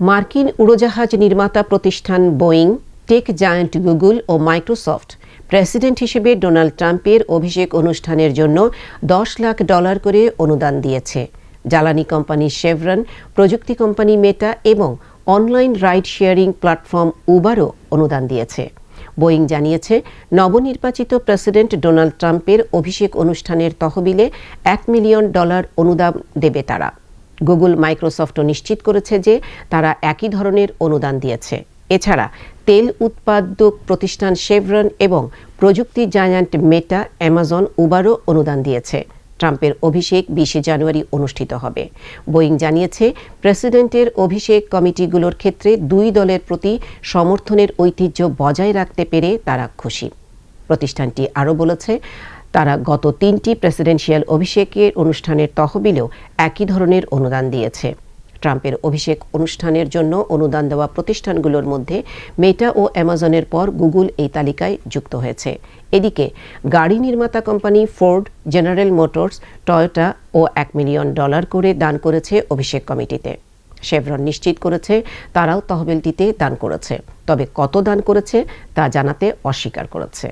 মার্কিন উড়োজাহাজ নির্মাতা প্রতিষ্ঠান বোয়িং, টেক জায়ান্ট গুগল ও মাইক্রোসফট প্রেসিডেন্ট হিসেবে ডোনাল্ড ট্রাম্পের অভিষেক অনুষ্ঠানের জন্য দশ লাখ ডলার করে অনুদান দিয়েছে। জ্বালানি কোম্পানি শেভরন, প্রযুক্তি কোম্পানি মেটা এবং অনলাইন রাইড শেয়ারিং প্ল্যাটফর্ম উবারও অনুদান দিয়েছে। বোয়িং জানিয়েছে, নবনির্বাচিত প্রেসিডেন্ট ডোনাল্ড ট্রাম্পের অভিষেক অনুষ্ঠানের তহবিলে এক মিলিয়ন ডলার অনুদান দেবে তারা। গুগল, মাইক্রোসফটও নিশ্চিত করেছে যে তারা একই ধরনের অনুদান দিয়েছে। এছাড়া তেল উৎপাদক প্রতিষ্ঠান শেভরন এবং প্রযুক্তি জায়ান্ট মেটা অ্যামাজন উবারও অনুদান দিয়েছে। ট্রাম্পের অভিষেক বিশে জানুয়ারি অনুষ্ঠিত হবে। বোয়িং জানিয়েছে, প্রেসিডেন্টের অভিষেক কমিটিগুলোর ক্ষেত্রে দুই দলের প্রতি সমর্থনের ঐতিহ্য বজায় রাখতে পেরে তারা খুশি। প্রতিষ্ঠানটি আরও বলেছে তারা গত তিনটি প্রেসিডেন্সিয়াল অভিষেকের অনুষ্ঠানের তহবিলেও একই ধরনের অনুদান দিয়েছে। ট্রাম্পের অভিষেক অনুষ্ঠানের জন্য অনুদান দেওয়া প্রতিষ্ঠানগুলোর মধ্যে মেটা ও অ্যামাজনের পর গুগল এই তালিকায় যুক্ত হয়েছে। এদিকে, গাড়ি নির্মাতা company Ford, General Motors, Toyota ও এক মিলিয়ন ডলার করে দান করেছে অভিষেক কমিটিতে। শেভরন নিশ্চিত করেছে তারাও তহবিলটিতে দান করেছে। তবে কত দান করেছে তা জানাতে অস্বীকার করেছে।